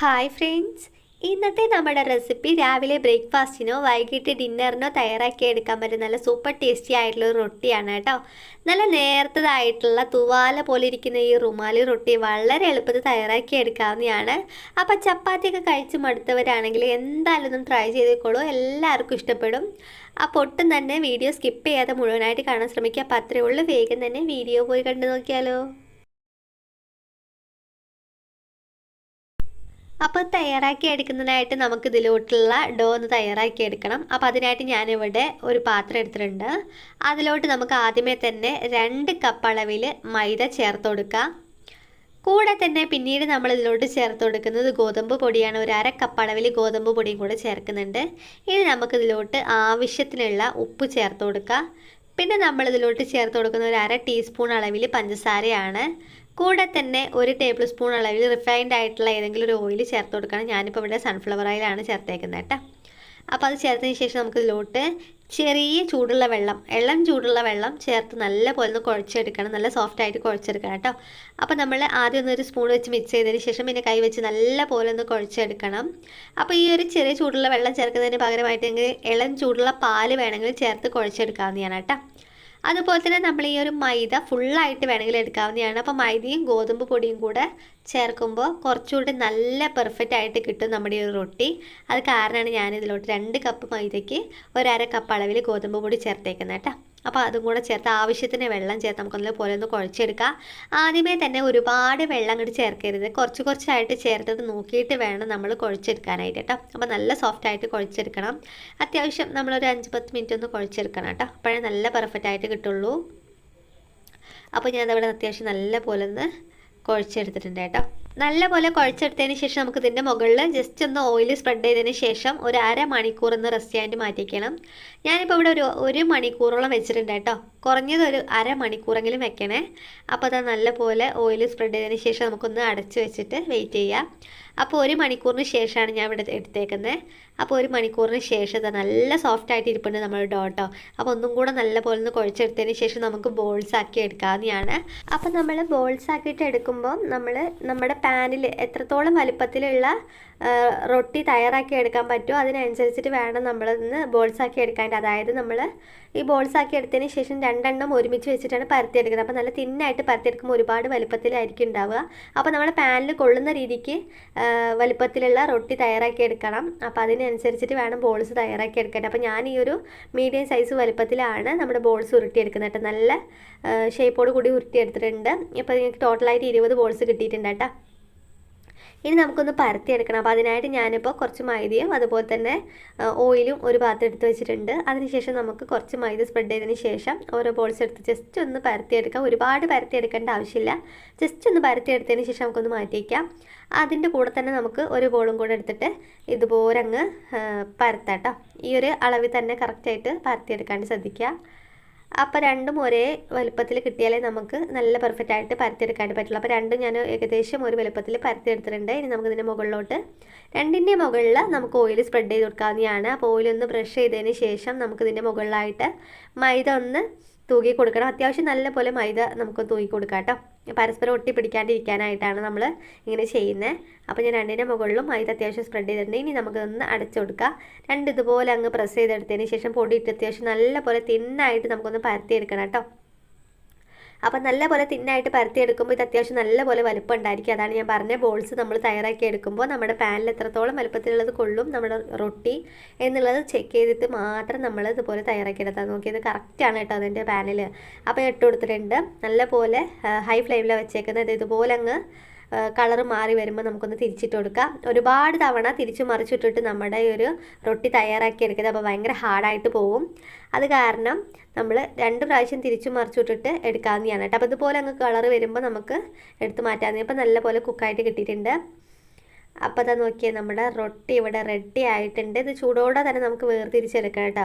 Hi friends ഇന്നത്തെ നമ്മുടെ recipe രാവിലെ ബ്രേക്ക്ഫാസ്റ്റിനോ വൈകിട്ട് ഡിന്നറിനോ തയ്യാറാക്കി എടുക്കാൻ പറ്റുന്ന നല്ല സൂപ്പർ ടേസ്റ്റി ആയിട്ടുള്ള റൊട്ടിയാണ് കേട്ടോ. നല്ല നേർത്തതായിട്ടുള്ള തുവാല പോലെ ഇരിക്കുന്ന ഈ റുമാലി റൊട്ടി വളരെ എളുപ്പത്തിൽ തയ്യാറാക്കി എടുക്കാവുന്നതാണ്. അപ്പോൾ ചപ്പാത്തിയൊക്കെ കഴിച്ച് മടുത്തവരാണെങ്കിൽ എന്തായാലും ഒന്ന് ട്രൈ ചെയ്തേക്കോളൂ. എല്ലാവർക്കും ഇഷ്ടപ്പെടും. അപ്പോൾ ഒട്ടും തന്നെ വീഡിയോ സ്കിപ്പ് ചെയ്യാതെ മുഴുവനായിട്ട് കാണാൻ ശ്രമിക്കുക. അപ്പോൾ അത്രയേ ഉള്ളൂ. വേഗം തന്നെ വീഡിയോ പോയി കണ്ടു നോക്കിയാലോ. അപ്പോൾ തയ്യാറാക്കി എടുക്കുന്നതിനായിട്ട് നമുക്ക് ഇതിലോട്ടുള്ള ഡോ ഒന്ന് തയ്യാറാക്കി എടുക്കണം. അപ്പോൾ അതിനായിട്ട് ഞാനിവിടെ ഒരു പാത്രം എടുത്തിട്ടുണ്ട്. അതിലോട്ട് നമുക്ക് ആദ്യമേ തന്നെ രണ്ട് കപ്പ് അളവിൽ മൈദ ചേർത്ത് കൊടുക്കാം. കൂടെ തന്നെ പിന്നീട് നമ്മൾ ഇതിലോട്ട് ചേർത്ത് കൊടുക്കുന്നത് ഗോതമ്പ് പൊടിയാണ്. ഒരു അര കപ്പ് അളവിൽ ഗോതമ്പ് പൊടിയും കൂടെ ചേർക്കുന്നുണ്ട്. ഇനി നമുക്കിതിലോട്ട് ആവശ്യത്തിനുള്ള ഉപ്പ് ചേർത്ത് കൊടുക്കാം. പിന്നെ നമ്മളിതിലോട്ട് ചേർത്ത് കൊടുക്കുന്ന ഒരു അര ടീസ്പൂൺ അളവിൽ പഞ്ചസാരയാണ്. കൂടെ തന്നെ ഒരു ടേബിൾ സ്പൂൺ അളവിൽ റിഫൈൻഡ് ആയിട്ടുള്ള ഏതെങ്കിലും ഒരു ഓയിൽ ചേർത്ത് കൊടുക്കണം. ഞാനിപ്പോൾ ഇവിടെ സൺഫ്ലവർ ഓയിലാണ് ചേർത്തേക്കുന്നത് കേട്ടോ. അപ്പോൾ അത് ചേർത്തതിന് ശേഷം നമുക്കിതിലോട്ട് ചെറിയ ചൂടുള്ള വെള്ളം എള്ളം ചൂടുള്ള വെള്ളം ചേർത്ത് നല്ല പോലെ ഒന്ന് കുഴച്ചെടുക്കണം. നല്ല സോഫ്റ്റ് ആയിട്ട് കുഴച്ചെടുക്കണം കേട്ടോ. അപ്പോൾ നമ്മൾ ആദ്യം ഒന്ന് ഒരു സ്പൂൺ വെച്ച് മിക്സ് ചെയ്തതിന് ശേഷം പിന്നെ കൈ വെച്ച് നല്ല പോലെ ഒന്ന് കുഴച്ചെടുക്കണം. അപ്പോൾ ഈ ഒരു ചെറിയ ചൂടുള്ള വെള്ളം ചേർക്കുന്നതിന് പകരമായിട്ട് ഇളം ചൂടുള്ള പാൽ വേണമെങ്കിൽ ചേർത്ത് കുഴച്ചെടുക്കാവുന്നതാണ് കേട്ടോ. അതുപോലെ തന്നെ നമ്മൾ ഈ ഒരു മൈദ ഫുള്ളായിട്ട് വേണമെങ്കിൽ എടുക്കാവുന്നതാണ്. അപ്പോൾ മൈദയും ഗോതമ്പ് പൊടിയും കൂടെ ചേർക്കുമ്പോൾ കുറച്ചുകൂടി നല്ല പെർഫെക്റ്റ് ആയിട്ട് കിട്ടും നമ്മുടെ ഈ റൊട്ടി. അത് കാരണമാണ് ഞാൻ ഇതിലോട്ട് രണ്ട് കപ്പ് മൈദയ്ക്ക് ഒരര കപ്പ് അളവിൽ ഗോതമ്പ് പൊടി ചേർത്തേക്കുന്നത് കേട്ടോ. അപ്പോൾ അതും കൂടെ ചേർത്ത് ആവശ്യത്തിന് വെള്ളം ചേർത്ത് നമുക്കൊന്ന് പോലെ ഒന്ന് കുഴച്ചെടുക്കാം. ആദ്യമേ തന്നെ ഒരുപാട് വെള്ളം അങ്ങോട്ട് ചേർക്കരുത്. കുറച്ച് കുറച്ചായിട്ട് ചേർത്തത് നോക്കിയിട്ട് വേണം നമ്മൾ കുഴച്ചെടുക്കാനായിട്ട് കേട്ടോ അപ്പോൾ നല്ല സോഫ്റ്റ് ആയിട്ട് കുഴച്ചെടുക്കണം. അത്യാവശ്യം നമ്മളൊരു അഞ്ച് പത്ത് മിനിറ്റ് ഒന്ന് കുഴച്ചെടുക്കണം കേട്ടോ അപ്പോഴേ നല്ല പെർഫെക്റ്റ് ആയിട്ട് കിട്ടുള്ളൂ. അപ്പോൾ ഞാനതവിടെ അത്യാവശ്യം നല്ല പോലെ ഒന്ന് കുഴച്ചെടുത്തിട്ടുണ്ട് കേട്ടോ നല്ലപോലെ കുഴച്ചെടുത്തതിന് ശേഷം നമുക്ക് ഇതിന്റെ മുകളിൽ ജസ്റ്റ് ഒന്ന് ഓയിൽ സ്പ്രെഡ് ചെയ്തതിന് ശേഷം ഒരു അര മണിക്കൂർ ഒന്ന് റെസ്റ്റ് ചെയ്യാൻ മാറ്റിക്കണം ഞാനിപ്പോൾ ഇവിടെ ഒരു ഒരു മണിക്കൂറോളം വെച്ചിട്ടുണ്ട് കേട്ടോ. കുറഞ്ഞത് ഒരു അര മണിക്കൂറെങ്കിലും വെക്കണേ. അപ്പോൾ അത് നല്ലപോലെ ഓയിൽ സ്പ്രെഡ് ചെയ്തതിന് ശേഷം നമുക്കൊന്ന് അടച്ച് വെച്ചിട്ട് വെയിറ്റ് ചെയ്യാം. അപ്പോൾ ഒരു മണിക്കൂറിന് ശേഷമാണ് ഞാൻ ഇവിടെ എടുത്തേക്കുന്നത്. അപ്പോൾ ഒരു മണിക്കൂറിന് ശേഷം നല്ല സോഫ്റ്റ് ആയിട്ട് ഇരിപ്പുണ്ട് നമ്മൾ ഡോട്ടോ അപ്പോൾ ഒന്നും കൂടെ നല്ല പോലെ ഒന്ന് കുഴച്ചെടുത്തതിന് ശേഷം നമുക്ക് ബോൾസ് ആക്കി എടുക്കാവുന്നതാണ്. അപ്പോൾ നമ്മൾ ബോൾസ് ആക്കിയിട്ട് എടുക്കുമ്പോൾ നമ്മൾ നമ്മുടെ പാനിൽ എത്രത്തോളം വലുപ്പത്തിലുള്ള റൊട്ടി തയ്യാറാക്കി എടുക്കാൻ പറ്റുമോ അതിനനുസരിച്ചിട്ട് വേണം നമ്മളിന്ന് ബോൾസ് ആക്കി എടുക്കാൻ അതായത് നമ്മൾ ഈ ബോൾസ് ആക്കി എടുത്തതിന് ശേഷം രണ്ടെണ്ണം ഒരുമിച്ച് വെച്ചിട്ടാണ് പരത്തിയെടുക്കുന്നത്. അപ്പോൾ നല്ല തിന്നായിട്ട് പരത്തിയെടുക്കുമ്പോൾ ഒരുപാട് വലുപ്പത്തിലായിരിക്കും ഉണ്ടാവുക. അപ്പോൾ നമ്മൾ പാനിൽ കൊള്ളുന്ന രീതിക്ക് വലുപ്പത്തിലുള്ള റൊട്ടി തയ്യാറാക്കി എടുക്കണം. അപ്പോൾ അതിനനുസരിച്ചിട്ട് വേണം ബോൾസ് തയ്യാറാക്കി എടുക്കാൻ. അപ്പോൾ ഞാൻ ഈ ഒരു മീഡിയം സൈസ് വലുപ്പത്തിലാണ് നമ്മുടെ ബോൾസ് ഉരുട്ടിയെടുക്കുന്നത് കേട്ടോ. നല്ല ഷേപ്പോട് കൂടി ഉരുട്ടിയെടുത്തിട്ടുണ്ട്. ഇപ്പോൾ നിങ്ങൾക്ക് ടോട്ടലായിട്ട് ഇരുപത് ബോൾസ് കിട്ടിയിട്ടുണ്ട് കേട്ടോ. ഇനി നമുക്കൊന്ന് പരത്തിയെടുക്കണം. അപ്പോൾ അതിനായിട്ട് ഞാനിപ്പോൾ കുറച്ച് മൈദയും അതുപോലെ തന്നെ ഓയിലും ഒരു പാത്രം എടുത്ത് വെച്ചിട്ടുണ്ട്. അതിനുശേഷം നമുക്ക് കുറച്ച് മൈദ സ്പ്രെഡ് ചെയ്തതിന് ശേഷം ഓരോ ബോൾസ് എടുത്ത് ജസ്റ്റ് ഒന്ന് പരത്തിയെടുക്കാം. ഒരുപാട് പരത്തിയെടുക്കേണ്ട ആവശ്യമില്ല. ജസ്റ്റ് ഒന്ന് പരത്തിയെടുത്തതിന് ശേഷം നമുക്കൊന്ന് മാറ്റിയേക്കാം അതിന്റെ കൂടെ തന്നെ നമുക്ക് ഒരു ബോളും കൂടെ എടുത്തിട്ട് ഇതുപോലെ അങ്ങ് പരത്താട്ടോ ഈ ഒരു അളവിൽ തന്നെ കറക്റ്റായിട്ട് പരത്തിയെടുക്കാണ്ട് ശ്രദ്ധിക്കുക. അപ്പോൾ രണ്ടും ഒരേ വലുപ്പത്തിൽ കിട്ടിയാലേ നമുക്ക് നല്ല പെർഫെക്റ്റ് ആയിട്ട് പരത്തിയെടുക്കാൻ പറ്റുള്ളൂ. അപ്പോൾ രണ്ടും ഞാൻ ഏകദേശം ഒരു വലുപ്പത്തിൽ പരത്തിയെടുത്തിട്ടുണ്ട്. ഇനി നമുക്ക് ഇതിന്റെ മുകളിലോട്ട് രണ്ടിന്റെ മുകളിൽ നമുക്ക് ഓയിൽ സ്പ്രെഡ് ചെയ്ത് കൊടുക്കാവുന്നതാണ്. അപ്പോൾ ഓയിൽ ഒന്ന് ബ്രഷ് ചെയ്തതിന് ശേഷം നമുക്ക് ഇതിന്റെ മുകളിലായിട്ട് മൈദ ഒന്ന് തൂക്കി കൊടുക്കണം. അത്യാവശ്യം നല്ല പോലെ മൈദ നമുക്ക് തൂക്കി കൊടുക്കാം കേട്ടോ പരസ്പരം ഒട്ടിപ്പിടിക്കാണ്ടിരിക്കാനായിട്ടാണ് നമ്മൾ ഇങ്ങനെ ചെയ്യുന്നത് അപ്പോൾ ഞാൻ രണ്ടിന്റെ മുകളിലും മൈദ അത്യാവശ്യം സ്പ്രെഡ് ചെയ്തിട്ടുണ്ട്. ഇനി നമുക്കൊന്ന് അടച്ചു കൊടുക്കാം. രണ്ട് ഇതുപോലെ അങ്ങ് പ്രസ് ചെയ്തെടുത്തതിന് ശേഷം പൊടി ഇട്ട് അത്യാവശ്യം നല്ലപോലെ തിന്നായിട്ട് നമുക്കൊന്ന് പരത്തിയെടുക്കണം കേട്ടോ. അപ്പോൾ നല്ലപോലെ തിന്നായിട്ട് പരത്തിയെടുക്കുമ്പോൾ ഇത് അത്യാവശ്യം നല്ലപോലെ വലുപ്പം ഉണ്ടായിരിക്കും അതാണ് ഞാൻ പറഞ്ഞ ബോൾസ് നമ്മൾ തയ്യാറാക്കി എടുക്കുമ്പോൾ നമ്മുടെ പാനിൽ എത്രത്തോളം വലുപ്പത്തിലുള്ളത് കൊള്ളും നമ്മുടെ റൊട്ടി എന്നുള്ളത് ചെക്ക് ചെയ്തിട്ട് മാത്രം നമ്മൾ ഇതുപോലെ തയ്യാറാക്കി എടുത്താൽ നോക്കിയത് കറക്റ്റാണ് കേട്ടോ അതിന്റെ പാനിൽ അപ്പോൾ ഇട്ട് കൊടുത്തിട്ടുണ്ട്. നല്ല പോലെ ഹൈ ഫ്ലെയിമിലാണ് വെച്ചേക്കുന്നത്. ഇതുപോലെ അങ്ങ് കളർ മാറി വരുമ്പോൾ നമുക്കൊന്ന് തിരിച്ചിട്ട് കൊടുക്കാം. ഒരുപാട് തവണ തിരിച്ചു മറിച്ചിട്ടിട്ട് നമ്മുടെ ഒരു റൊട്ടി തയ്യാറാക്കി എടുക്കുന്നത് അപ്പോൾ ഭയങ്കര ഹാർഡായിട്ട് പോകും അത് കാരണം നമ്മൾ രണ്ട് പ്രാവശ്യം തിരിച്ചു മറിച്ചിട്ടിട്ട് എടുക്കാവുന്നതാണ് കേട്ടോ. അപ്പോൾ ഇതുപോലെ അങ്ങ് കളർ വരുമ്പോൾ നമുക്ക് എടുത്ത് മാറ്റാവുന്ന ഇപ്പോൾ നല്ല പോലെ കുക്കായിട്ട് കിട്ടിയിട്ടുണ്ട്. അപ്പോൾ അതാ നോക്കിയാൽ നമ്മുടെ റൊട്ടി ഇവിടെ റെഡി ആയിട്ടുണ്ട്. ഇത് ചൂടോടെ തന്നെ നമുക്ക് വേർതിരിച്ചെടുക്കാം കേട്ടോ.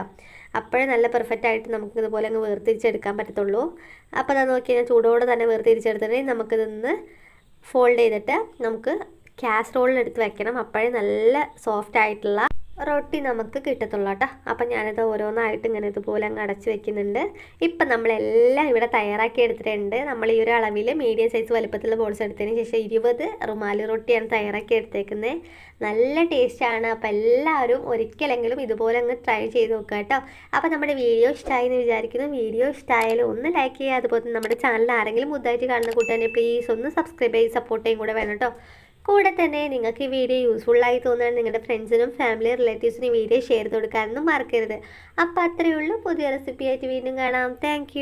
അപ്പോഴേ നല്ല പെർഫെക്റ്റ് ആയിട്ട് നമുക്ക് ഇതുപോലെ അങ്ങ് വേർതിരിച്ചെടുക്കാൻ പറ്റത്തുള്ളൂ. അപ്പോൾ അതാ നോക്കിയാൽ ഞാൻ ചൂടോടെ തന്നെ വേർതിരിച്ചെടുത്തിട്ടുണ്ടെങ്കിൽ നമുക്കിതൊന്ന് ഫോൾഡ് ചെയ്തിട്ട് നമുക്ക് കാസറോളിൽ എടുത്ത് വെക്കണം. അപ്പോഴേ നല്ല സോഫ്റ്റ് ആയിട്ടുള്ള റൊട്ടി നമുക്ക് കിട്ടത്തുള്ളൂ കേട്ടോ. അപ്പം ഞാനിത് ഓരോന്നായിട്ട് ഇങ്ങനെ ഇതുപോലെ അങ്ങ് അടച്ച് വെക്കുന്നുണ്ട്. ഇപ്പം നമ്മളെല്ലാം ഇവിടെ തയ്യാറാക്കി എടുത്തിട്ടുണ്ട്. നമ്മൾ ഈ ഒരു അളവിൽ മീഡിയം സൈസ് വലുപ്പത്തിലുള്ള ബോൾസ് എടുത്തതിന് ശേഷം ഇരുപത് റുമാലി റൊട്ടിയാണ് തയ്യാറാക്കി എടുത്തേക്കുന്നത് നല്ല ടേസ്റ്റാണ് അപ്പം എല്ലാവരും ഒരിക്കലെങ്കിലും ഇതുപോലെ അങ്ങ് ട്രൈ ചെയ്ത് നോക്കുക കേട്ടോ. അപ്പം നമ്മുടെ വീഡിയോ ഇഷ്ടമായി എന്ന് വിചാരിക്കുന്നു. വീഡിയോ ഇഷ്ടമായാലും ഒന്ന് ലൈക്ക് ചെയ്യുക. അതുപോലെ നമ്മുടെ ചാനൽ ആരെങ്കിലും പുതുതായിട്ട് കാണുന്ന കൂട്ടുകാരെ പ്ലീസ് ഒന്ന് സബ്സ്ക്രൈബ് ചെയ്ത് സപ്പോർട്ട് ചെയ്യും കൂടെ വേണം കേട്ടോ. കൂടെ തന്നെ നിങ്ങൾക്ക് ഈ വീഡിയോ യൂസ്ഫുൾ ആയി തോന്നുകയാണ് നിങ്ങളുടെ ഫ്രണ്ട്സിനും ഫാമിലി റിലേറ്റീവ്സിനും വീഡിയോ ഷെയർ ചെയ്ത് കൊടുക്കാനൊന്നും മറക്കരുത്. അപ്പോൾ അത്രയേ ഉള്ളൂ. പുതിയ റെസിപ്പി ആയിട്ട് വീണ്ടും കാണാം. താങ്ക്